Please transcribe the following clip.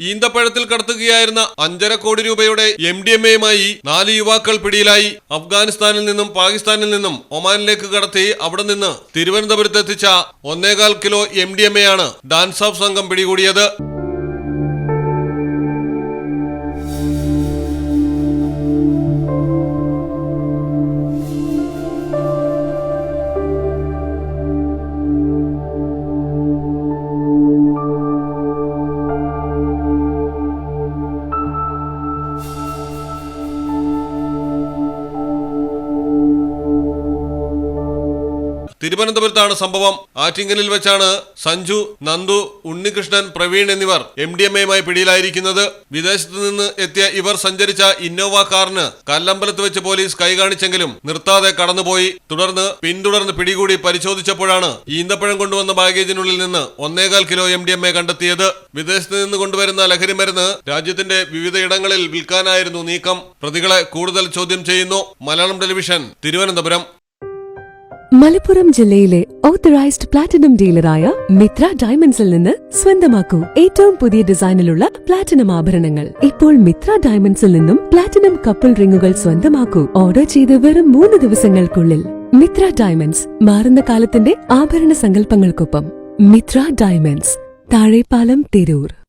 ഈന്തപ്പഴത്തിൽ കടത്തുകയായിരുന്ന അഞ്ചര കോടി രൂപയുടെ എം ഡി എം എയുമായി നാല് യുവാക്കൾ പിടിയിലായി. അഫ്ഗാനിസ്ഥാനിൽ നിന്നും പാകിസ്ഥാനിൽ നിന്നും ഒമാനിലേക്ക് കടത്തി അവിടെ നിന്ന് തിരുവനന്തപുരത്ത് എത്തിച്ച ഒന്നേകാൽ kilo M D M A ആണ്. ഡാൻസ് ഓഫ് സംഘം പിടികൂടിയത്. തിരുവനന്തപുരത്താണ് സംഭവം. ആറ്റിങ്ങലിൽ വെച്ചാണ് സഞ്ജു നന്ദു ഉണ്ണികൃഷ്ണൻ പ്രവീൺ എന്നിവർ എം ഡി എം എയുമായി പിടിയിലായിരിക്കുന്നത്. വിദേശത്തു നിന്ന് എത്തിയ ഇവർ സഞ്ചരിച്ച ഇന്നോവ കാറിന് കല്ലമ്പലത്ത് വെച്ച് പോലീസ് കൈകാണിച്ചെങ്കിലും നിർത്താതെ കടന്നുപോയി. തുടർന്ന് പിന്തുടർന്ന് പിടികൂടി പരിശോധിച്ചപ്പോഴാണ് ഈന്തപ്പഴം കൊണ്ടുവന്ന ബാഗേജിനുള്ളിൽ നിന്ന് ഒന്നേകാൽ kilo M D M A കണ്ടെത്തിയത്. വിദേശത്ത് നിന്ന് കൊണ്ടുവരുന്ന ലഹരി മരുന്ന് രാജ്യത്തിന്റെ വിവിധയിടങ്ങളിൽ വിൽക്കാനായിരുന്നു നീക്കം. പ്രതികളെ കൂടുതൽ ചോദ്യം ചെയ്യുന്നു. മലയാളം ടെലിവിഷൻ തിരുവനന്തപുരം. മലപ്പുറം ജില്ലയിലെ ഓത്തറൈസ്ഡ് പ്ലാറ്റിനം ഡീലറായ മിത്ര ഡയമണ്ട്സിൽ നിന്ന് സ്വന്തമാക്കൂ. ഏറ്റവും പുതിയ ഡിസൈനിലുള്ള പ്ലാറ്റിനം ആഭരണങ്ങൾ. ഇപ്പോൾ മിത്ര ഡയമണ്ട്സിൽ നിന്നും പ്ലാറ്റിനം കപ്പിൾ റിങ്ങുകൾ സ്വന്തമാക്കൂ. ഓർഡർ ചെയ്ത് വെറും മൂന്ന് ദിവസങ്ങൾക്കുള്ളിൽ. മിത്ര ഡയമണ്ട്സ് മാറുന്ന കാലത്തിന്റെ ആഭരണ സങ്കല്പങ്ങൾക്കൊപ്പം. മിത്ര ഡയമണ്ട്സ് താഴെപ്പാലം തിരൂർ.